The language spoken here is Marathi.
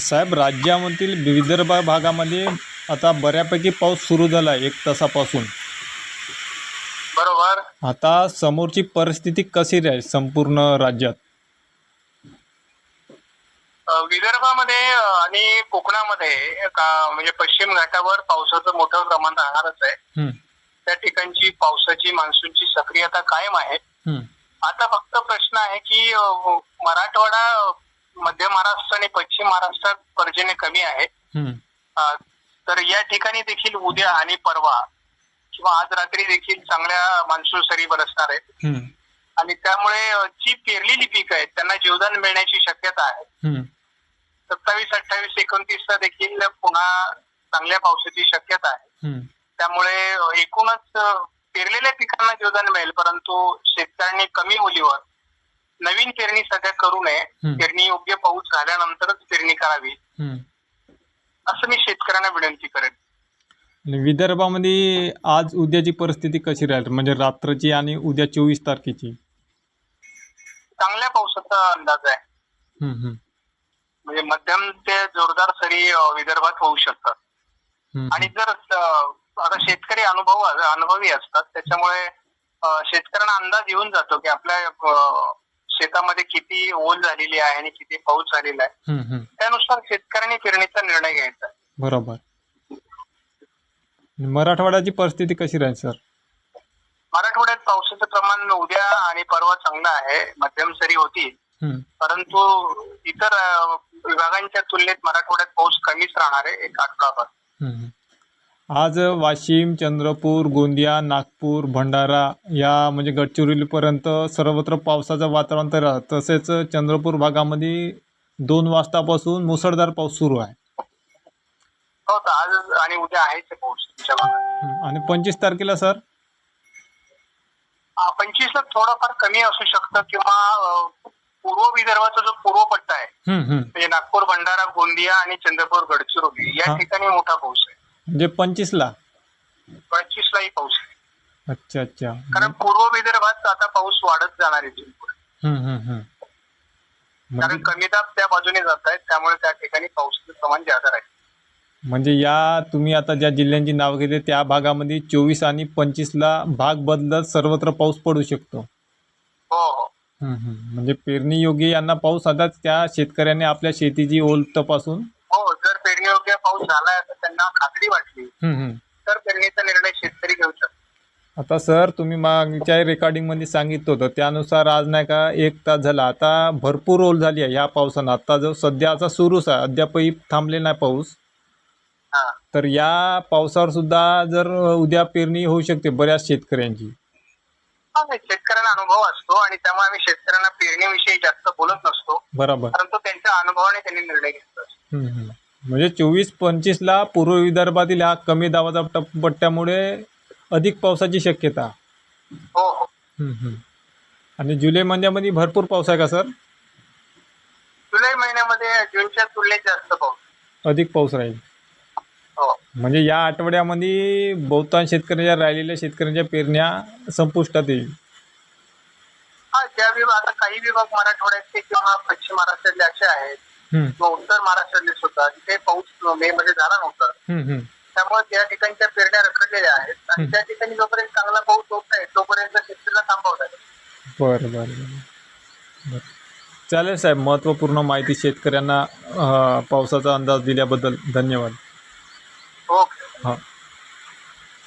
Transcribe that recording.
साहेब राज्यामधील विदर्भ भागामध्ये आता बऱ्यापैकी पाऊस सुरू झाला आहे एक तासापासून. बरोबर. आता समोरची परिस्थिती कशी राहील संपूर्ण राज्यात? विदर्भामध्ये आणि कोकणामध्ये का म्हणजे पश्चिम घाटावर पावसाचं मोठं प्रमाण राहणारच आहे. हं, त्या ठिकाणची पावसाची मान्सूनची सक्रियता कायम आहे. हं, आता फक्त प्रश्न आहे की मराठवाडा मध्य महाराष्ट्र आणि पश्चिम महाराष्ट्रात पर्जन्य कमी आहे. हं, तर या ठिकाणी देखील उद्या आणि परवा किंवा आज रात्री देखील चांगल्या मान्सून सरी बरसणार आहेत. आणि त्यामुळे जी पेरलेली पिकं आहेत त्यांना जीवदान मिळण्याची शक्यता आहे. सत्तावीस अठ्ठावीस एकोणतीसला देखील पुन्हा चांगल्या पावसाची शक्यता आहे. हं. त्यामुळे एकूणच पेरलेल्या पिकांना जीवदान मिळेल परंतु शेतकऱ्यांनी कमी ओलीवर नवीन पेरणी सध्या करू नये. पेरणी योग्य पाऊस झाल्यानंतरच पेरणी करावी. असं मी शेतकऱ्यांना विनंती करेन. विदर्भामध्ये आज उद्याची परिस्थिती कशी राहील? म्हणजे रात्रची आणि उद्या चोवीस तारखेची? चांगल्या पावसाचा अंदाज आहे. म्हणजे मध्यम ते जोरदार सरी विदर्भात होऊ शकतात. आणि जर आता शेतकरी अनुभव अनुभवी असतात त्याच्यामुळे शेतकऱ्यांना अंदाज येऊन जातो की आपल्या शेतामध्ये किती ओल झालेली आहे आणि किती पाऊस झालेला आहे. त्यानुसार शेतकऱ्यांनी पेरणीचा निर्णय घ्यायचा. बरोबर मराठवाड्याची परिस्थिती कशी राहील सर मराठवाड्यात पावसाचं प्रमाण उद्या आणि परवा चांगलं आहे मध्यम सरी होती परंतु इतर विभागांच्या तुलनेत मराठवाड्यात पाऊस कमीच राहणार आहे एक आठवडाभर. आज वाशिम चंद्रपूर गोंदिया नागपूर भंडारा या म्हणजे गडचिरोलीपर्यंत सर्वत्र पावसाचं वातावरण तर. तसेच चंद्रपूर भागामध्ये दोन वाजतापासून मुसळधार पाऊस सुरू आहे हो तर आज आणि उद्या आहे पाऊस तुमच्या भागात. आणि पंचवीस तारखेला सर पंचवीसला थोडंफार कमी असू शकतं किंवा अ, पूर्व विदर्भाचा जो पूर्व पट्टा आहे. म्हणजे नागपूर भंडारा गोंदिया आणि चंद्रपूर गडचिरोली या. ठिकाणी मोठा पाऊस आहे म्हणजे पंचवीसला पंचवीसलाही पाऊस आहे अच्छा अच्छा कारण पूर्व विदर्भात आता पाऊस वाढत जाणार आहे इथून पुढे. हं. कारण म्हणजे कमी दाब त्या बाजूने जात आहेत त्यामुळे त्या ठिकाणी पावसाचं प्रमाण जादा राहील म्हणजे या तुम्ही आता ज्या जिल्ह्यांची नावं घेतली त्या भागामध्ये चोवीस आणि पंचवीसला भाग बदलत सर्वत्र पाऊस पडू शकतो हो हो. म्हणजे पेरणी योग्य यांना पाऊस आता त्या शेतकऱ्याने आपल्या शेतीची ओल तपासून हो जर पेरणीयोग्य पाऊस झालाय तर त्यांना खात्री वाटली. तर पेरणीचा निर्णय शेतकरी घेऊ शकतो. आता सर तुम्ही मागच्या रेकॉर्डिंगमध्ये सांगितलं होतं. त्यानुसार आज नाही का एक तास झाला. आता भरपूर ओल झाली आहे ह्या पावसानं. आता जो सध्याचा सुरूच आहे अद्यापही थांबले नाही पाऊस. हा. तर या पावसावर सुद्धा जर उद्या पेरणी होऊ शकते बऱ्याच शेतकऱ्यांची. हा, शेतकऱ्यांना अनुभव असतो आणि त्यामुळे आम्ही शेतकऱ्यांना पेरणीविषयी जास्त बोलत नसतो. बरोबर. परंतु त्यांच्या अनुभवाने त्यांनी निर्णय घेतला. म्हणजे चोवीस पंचवीसला पूर्व विदर्भातील ह्या कमी दाबाचा टप- पट्ट्यामुळे अधिक पावसाची शक्यता. हो. हो हं, हं. आणि जुलै महिन्यामध्ये भरपूर पाऊस आहे का सर? जुलै महिन्यामध्ये जूनच्या तुलनेत जास्त पाऊस. अधिक पाऊस राहील. हो. म्हणजे या आठवड्यामध्ये बहुतांश शेतकऱ्यांच्या राहिलेल्या शेतकऱ्यांच्या पेरण्या संपुष्टात येईल. हा ज्या विभाग आता काही विभाग मराठवाड्याचे किंवा पश्चिम महाराष्ट्रातले असे आहेत हं, किंवा उत्तर महाराष्ट्रातले सुद्धा जिथे पाऊस मे मध्ये झाला नव्हता. त्यामुळे त्या ठिकाणच्या पेरण्या रखडलेल्या आहेत. आणि. त्या ठिकाणी जोपर्यंत चांगला पाऊस होत नाही तोपर्यंत शेतकऱ्याला थांबवतात बरं बरं चालेल साहेब महत्त्वपूर्ण माहिती शेतकऱ्यांना पावसाचा अंदाज दिल्याबद्दल धन्यवाद. ओके. हां.